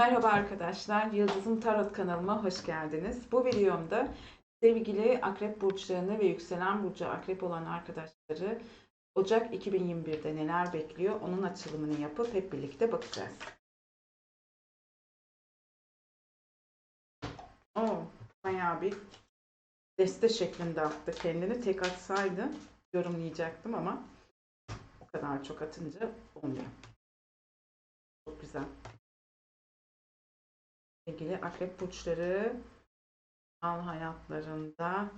Merhaba arkadaşlar, Yıldızım Tarot kanalıma hoş geldiniz. Bu videomda sevgili akrep burçlarını ve yükselen burcu akrep olan arkadaşları Ocak 2021'de neler bekliyor onun açılımını yapıp hep birlikte bakacağız. Oo, bayağı bir deste şeklinde attı kendini. Tek atsaydı yorumlayacaktım ama o kadar çok atınca olmuyor. Çok güzel ilgili akrep burçları al hayatlarında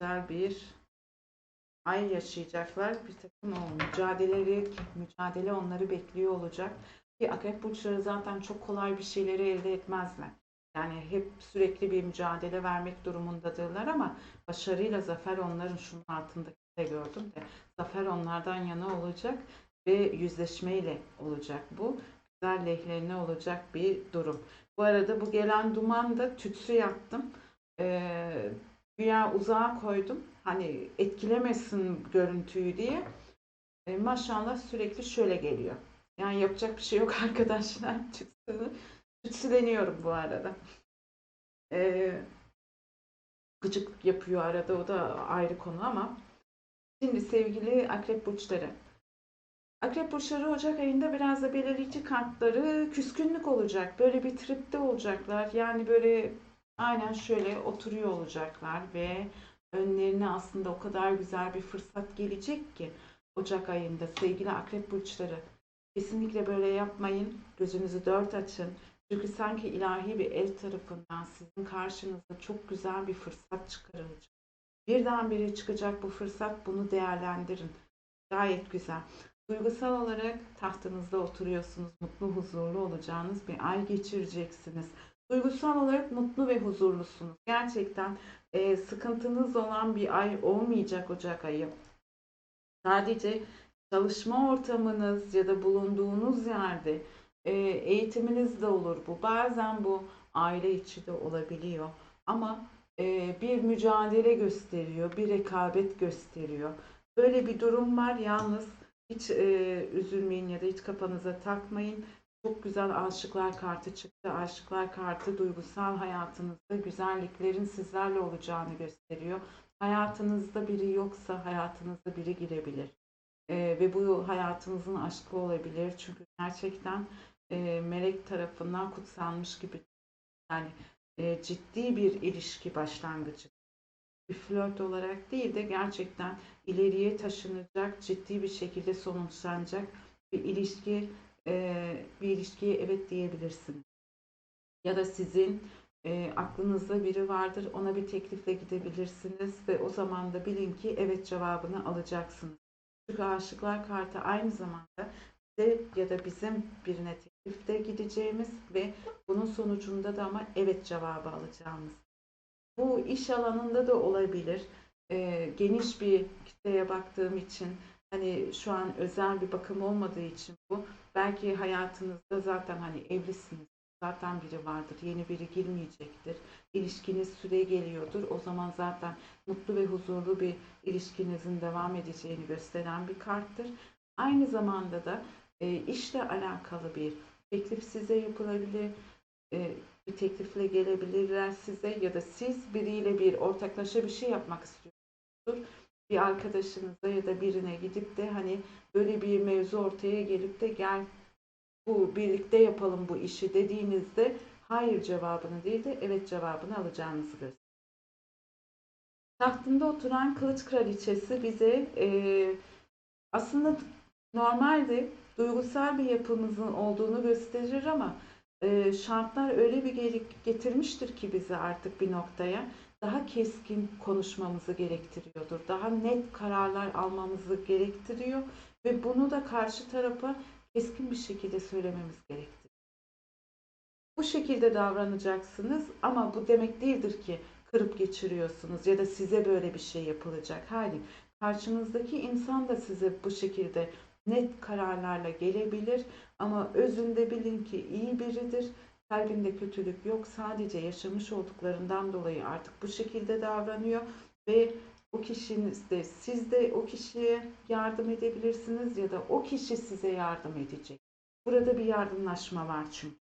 güzel bir ay yaşayacaklar. Bir takım o mücadeleleri, mücadele onları bekliyor olacak. Ki akrep burçları zaten çok kolay bir şeyleri elde etmezler. Yani hep sürekli bir mücadele vermek durumundadırlar ama başarıyla zafer onların şunun altındaki de gördüm de zafer onlardan yana olacak ve yüzleşmeyle olacak bu lehlerine olacak bir durum. Bu arada bu gelen duman da tütsü yaptım. Ee, güya uzağa koydum. Hani etkilemesin görüntüyü diye. Ee, maşallah sürekli şöyle geliyor. Yani yapacak bir şey yok arkadaşlar. Tütsü, tütsüleniyorum bu arada. Ee, gıcık yapıyor arada o da ayrı konu ama. Şimdi sevgili akrep burçları. Akrep burçları Ocak ayında biraz da belirleyici kartları küskünlük olacak. Böyle bir tripte olacaklar. Yani böyle aynen şöyle oturuyor olacaklar ve önlerine aslında o kadar güzel bir fırsat gelecek ki Ocak ayında sevgili akrep burçları kesinlikle böyle yapmayın. Gözünüzü dört açın. Çünkü sanki ilahi bir el tarafından sizin karşınıza çok güzel bir fırsat çıkarılacak. Birdenbire çıkacak bu fırsat bunu değerlendirin. Gayet güzel. Duygusal olarak tahtınızda oturuyorsunuz. Mutlu, huzurlu olacağınız bir ay geçireceksiniz. Duygusal olarak mutlu ve huzurlusunuz. Gerçekten e, sıkıntınız olan bir ay olmayacak Ocak ayı. Sadece çalışma ortamınız ya da bulunduğunuz yerde e, eğitiminiz de olur bu. Bazen bu aile içi de olabiliyor. Ama e, bir mücadele gösteriyor, bir rekabet gösteriyor. Böyle bir durum var. Yalnız hiç e, üzülmeyin ya da hiç kafanıza takmayın. Çok güzel aşıklar kartı çıktı. Aşıklar kartı duygusal hayatınızda güzelliklerin sizlerle olacağını gösteriyor. Hayatınızda biri yoksa hayatınızda biri girebilir. E, ve bu hayatınızın aşkı olabilir. Çünkü gerçekten e, melek tarafından kutsanmış gibi yani e, ciddi bir ilişki başlangıcı bir flört olarak değil de gerçekten ileriye taşınacak, ciddi bir şekilde sonuçlanacak bir ilişki e, bir ilişkiye evet diyebilirsiniz. Ya da sizin e, aklınızda biri vardır ona bir teklifle gidebilirsiniz ve o zaman da bilin ki evet cevabını alacaksınız. Çünkü aşıklar kartı aynı zamanda size ya da bizim birine teklifte gideceğimiz ve bunun sonucunda da ama evet cevabı alacağımız bu iş alanında da olabilir. E, geniş bir kitleye baktığım için hani şu an özel bir bakım olmadığı için bu belki hayatınızda zaten hani evlisiniz. Zaten biri vardır. Yeni biri girmeyecektir. İlişkiniz süre geliyordur. O zaman zaten mutlu ve huzurlu bir ilişkinizin devam edeceğini gösteren bir karttır. Aynı zamanda da e, işle alakalı bir teklif size yapılabilir. E, bir teklifle gelebilirler size ya da siz biriyle bir ortaklaşa bir şey yapmak istiyorsunuz. Bir arkadaşınıza ya da birine gidip de hani böyle bir mevzu ortaya gelip de gel bu birlikte yapalım bu işi dediğinizde hayır cevabını değil de evet cevabını alacağınızı gösteriyor. Tahtında oturan kılıç kraliçesi bize e, aslında normalde duygusal bir yapımızın olduğunu gösterir ama e, şartlar öyle bir getirmiştir ki bizi artık bir noktaya daha keskin konuşmamızı gerektiriyordur. Daha net kararlar almamızı gerektiriyor ve bunu da karşı tarafa keskin bir şekilde söylememiz gerektiriyor. Bu şekilde davranacaksınız ama bu demek değildir ki kırıp geçiriyorsunuz ya da size böyle bir şey yapılacak. Hayır. Karşınızdaki insan da size bu şekilde net kararlarla gelebilir ama özünde bilin ki iyi biridir. Kalbinde kötülük yok. Sadece yaşamış olduklarından dolayı artık bu şekilde davranıyor ve o kişinin de siz de o kişiye yardım edebilirsiniz ya da o kişi size yardım edecek. Burada bir yardımlaşma var çünkü.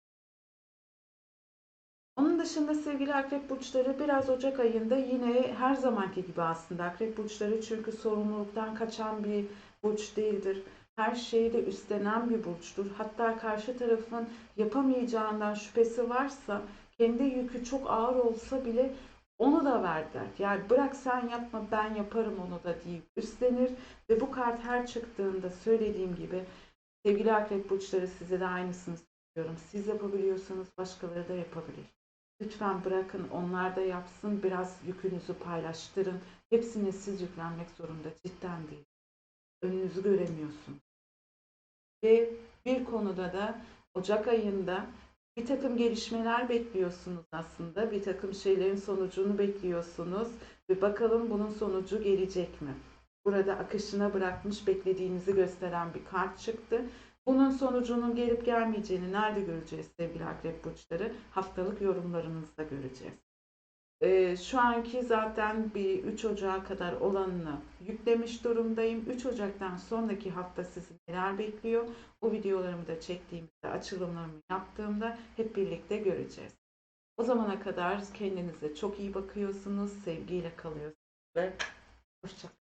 Onun dışında sevgili akrep burçları biraz Ocak ayında yine her zamanki gibi aslında akrep burçları çünkü sorumluluktan kaçan bir burç değildir. Her şeyi de üstlenen bir burçtur. Hatta karşı tarafın yapamayacağından şüphesi varsa kendi yükü çok ağır olsa bile onu da ver der. Yani bırak sen yapma ben yaparım onu da deyip üstlenir ve bu kart her çıktığında söylediğim gibi sevgili akrep burçları size de aynısını söylüyorum. Siz yapabiliyorsanız başkaları da yapabilir. Lütfen bırakın onlar da yapsın. Biraz yükünüzü paylaştırın. Hepsine siz yüklenmek zorunda cidden değil. Önünüzü göremiyorsun. Ve bir konuda da Ocak ayında bir takım gelişmeler bekliyorsunuz aslında. Bir takım şeylerin sonucunu bekliyorsunuz. Ve bakalım bunun sonucu gelecek mi? Burada akışına bırakmış beklediğinizi gösteren bir kart çıktı. Bunun sonucunun gelip gelmeyeceğini nerede göreceğiz sevgili akrep burçları? Haftalık yorumlarınızda göreceğiz. Ee, şu anki zaten bir 3 Ocağı kadar olanını yüklemiş durumdayım. 3 Ocak'tan sonraki hafta sizi neler bekliyor? O videolarımı da çektiğimde, açılımlarımı yaptığımda hep birlikte göreceğiz. O zamana kadar kendinize çok iyi bakıyorsunuz, sevgiyle kalıyorsunuz ve hoşçakalın.